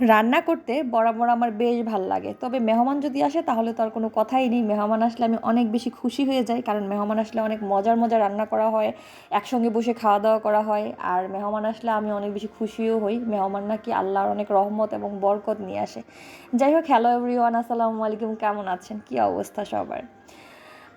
রান্না করতে বরাবর আমার বেশ ভালো লাগে। তবে মেহমান যদি আসে তাহলে তো আর কোনো কথাই নেই। মেহমান আসলে আমি অনেক বেশি খুশি হয়ে যাই, কারণ মেহমান আসলে অনেক মজার মজার রান্না করা হয়, একসঙ্গে বসে খাওয়া দাওয়া করা হয়, আর মেহমান আসলে আমি অনেক বেশি খুশিও হই। মেহমান নাকি আল্লাহর অনেক রহমত এবং বরকত নিয়ে আসে। যাই হোক হ্যালো এভরিওয়ান আসসালামু আলাইকুম, কেমন আছেন? কী অবস্থা সবার?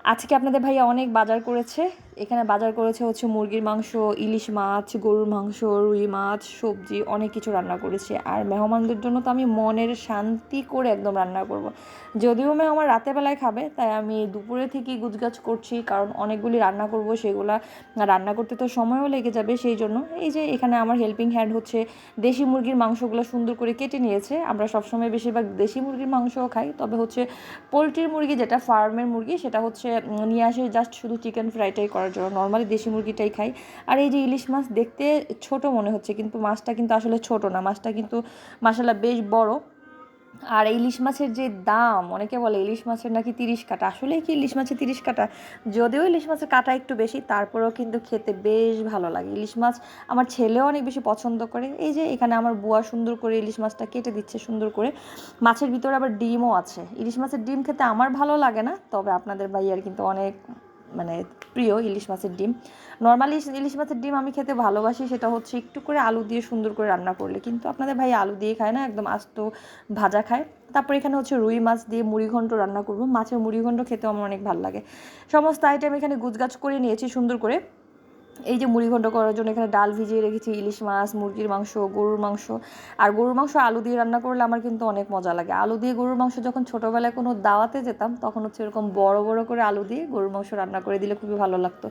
আজকে আপনাদের ভাইয়া অনেক বাজার করেছে এখানে বাজার করেছে হচ্ছে মুরগির মাংস, ইলিশ মাছ, গরুর মাংস, রুই মাছ, সবজি, অনেক কিছু রান্না করেছে আর মেহমানদের জন্য তো আমি মনের শান্তি করে একদম রান্না করব। যদিও মেহমান বেলায় খাবে, তাই আমি দুপুরে থেকেই গুজগাছ করছি, কারণ অনেকগুলি রান্না করব, সেগুলা রান্না করতে তো সময়ও লেগে যাবে, সেই জন্য এই যে এখানে আমার হেল্পিং হ্যান্ড হচ্ছে দেশি মুরগির মাংসগুলো সুন্দর করে কেটে নিয়েছে আমরা সবসময় বেশিরভাগ দেশি মুরগির মাংসও খাই, তবে হচ্ছে পোলট্রির মুরগি, যেটা ফার্মের মুরগি, সেটা হচ্ছে নিয়ে আসে জাস্ট শুধু চিকেন ফ্রাইটাই করার জন্য। নর্মালি দেশি মুরগিটাই খাই। আর এই যে ইলিশ মাছ দেখতে ছোট মনে হচ্ছে, কিন্তু মাছটা কিন্তু আসলে ছোট না। মাছটা কিন্তু মাসাল্লাহ বেশ বড়। আর ইলিশ মাছের যে দাম, অনেকে বলে ইলিশ মাছের নাকি তিরিশ কাটা আসলে কি ইলিশ মাছের তিরিশ কাটা যদিও ইলিশ মাছের কাটা একটু বেশি, তারপরেও কিন্তু খেতে বেশ ভালো লাগে। ইলিশ মাছ আমার ছেলেও অনেক বেশি পছন্দ করে। এই যে এখানে আমার বুয়া সুন্দর করে ইলিশ মাছটা কেটে দিচ্ছে সুন্দর করে। মাছের ভিতরে আবার ডিমও আছে। ইলিশ মাছের ডিম খেতে আমার ভালো লাগে না, তবে আপনাদের ভাইয়ার কিন্তু অনেক মানে প্রিয় ইলিশ মাছের ডিম। নর্মালি ইলিশ মাছের ডিম আমি খেতে ভালোবাসি, সেটা হচ্ছে একটু করে আলু দিয়ে সুন্দর করে রান্না করলে। কিন্তু আপনাদের ভাই আলু দিয়ে খায় না, একদম আস্ত ভাজা খায়। তারপর এখানে হচ্ছে রুই মাছ দিয়ে মুড়িঘণ্ট রান্না করব। মাছের মুড়িঘণ্ট খেতেও আমার অনেক ভালো লাগে। সমস্ত আইটেম এখানে গুজগাছ করে নিয়েছি সুন্দর করে। এই যে মুড়িঘণ্ড করার জন্য এখানে ডাল ভিজিয়ে রেখেছি, ইলিশ মাছ, মুরগির মাংস, গরুর মাংস। আর গরুর মাংস আলু দিয়ে রান্না করলে আমার কিন্তু অনেক মজা লাগে। আলু দিয়ে গরুর মাংস যখন ছোটোবেলায় কোনো দাওয়াতে যেতাম, তখন হচ্ছে এরকম বড় বড় করে আলু দিয়ে গরুর মাংস রান্না করে দিলে খুবই ভালো লাগতো।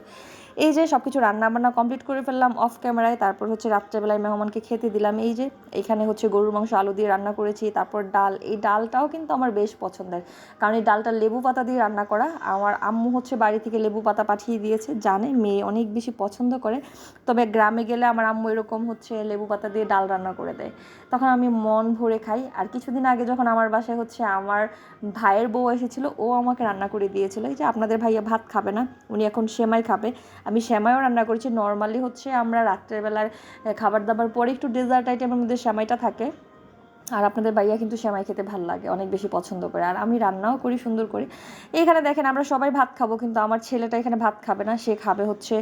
এই যে সব কিছু রান্না বান্না কমপ্লিট করে ফেললাম অফ ক্যামেরায় তারপর হচ্ছে রাত্রেবেলায় মেহমানকে খেতে দিলাম। এই যে, এখানে হচ্ছে গরুর মাংস, আলু দিয়ে রান্না করেছি, তারপর ডাল। এই ডালটাও কিন্তু আমার বেশ পছন্দের। কারণ এই ডালটা লেবু পাতা দিয়ে রান্না করা। আমার আম্মু হচ্ছে বাড়ি থেকে লেবু পাতা পাঠিয়ে দিয়েছে, জানে, মেয়ে অনেক বেশি পছন্দ করে। তবে গ্রামে গেলে আমার আম্মু এরকম হচ্ছে লেবু পাতা দিয়ে ডাল রান্না করে দেয়। তখন আমি মন ভরে খাই। আর কিছুদিন আগে যখন আমার বাসায় হচ্ছে আমার ভাইয়ের বউ এসেছিল, ও আমাকে রান্না করে দিয়েছিল। এই যে আপনাদের ভাইয়া ভাত খাবে না, উনি এখন সেমাই খাবে। আমি সেমাইও রান্না করেছি। নর্মালি হচ্ছে আমরা রাত্রেবেলার খাবার দাবার পরে একটু ডেজার্ট আইটেমের মধ্যে সেমাইটা থাকে। আর আপনাদের ভাইয়া কিন্তু সেমাই খেতে ভালো লাগে, অনেক বেশি পছন্দ করে। আর আমি রান্নাও করি, সুন্দর করে। এইখানে দেখেন আমরা সবাই ভাত খাব, কিন্তু আমার ছেলেটা এখানে ভাত খাবে না, সে খাবে হচ্ছে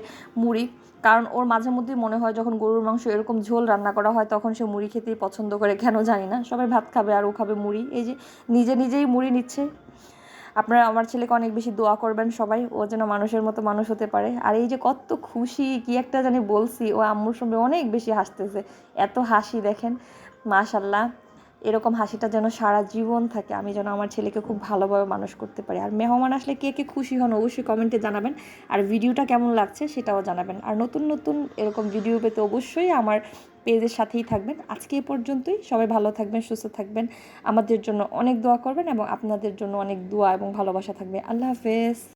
মুড়ি। কারণ ওর মাঝে মধ্যেই মনে হয় যখন গরুর মাংস এরকম ঝোল রান্না করা হয়, তখন সে মুড়ি খেতেই পছন্দ করে, কেন জানি না। সবাই ভাত খাবে আর ও খাবে মুড়ি। এই যে নিজে নিজেই মুড়ি নিচ্ছে। আপনারা আমার ছেলেকে অনেক বেশি দোয়া করবেন সবাই, ও যেন মানুষের মতো মানুষ হতে পারে। আর এই যে কত খুশি, কি একটা জানি বলছি, ও আম্মুর সঙ্গে অনেক বেশি হাসতেছে। এত হাসি দেখেন মাশাল্লাহ এরকম হাসিটা যেন সারা জীবন থাকে, আমি যেন আমার ছেলেকে খুব ভালোভাবে মানুষ করতে পারি। আর মেহমান আসলে কে কে খুশি হন, অবশ্যই কমেন্টে জানাবেন। আর ভিডিওটা কেমন লাগছে, সেটাও জানাবেন। আর নতুন নতুন এরকম ভিডিও পেতে অবশ্যই আমার পেজের সাথেই থাকবেন। আজকে এ পর্যন্তই। সবাই ভালো থাকবেন, সুস্থ থাকবেন। আমাদের জন্য অনেক দোয়া করবেন এবং আপনাদের জন্য অনেক দোয়া এবং ভালোবাসা থাকবে। আল্লাহ হাফেজ।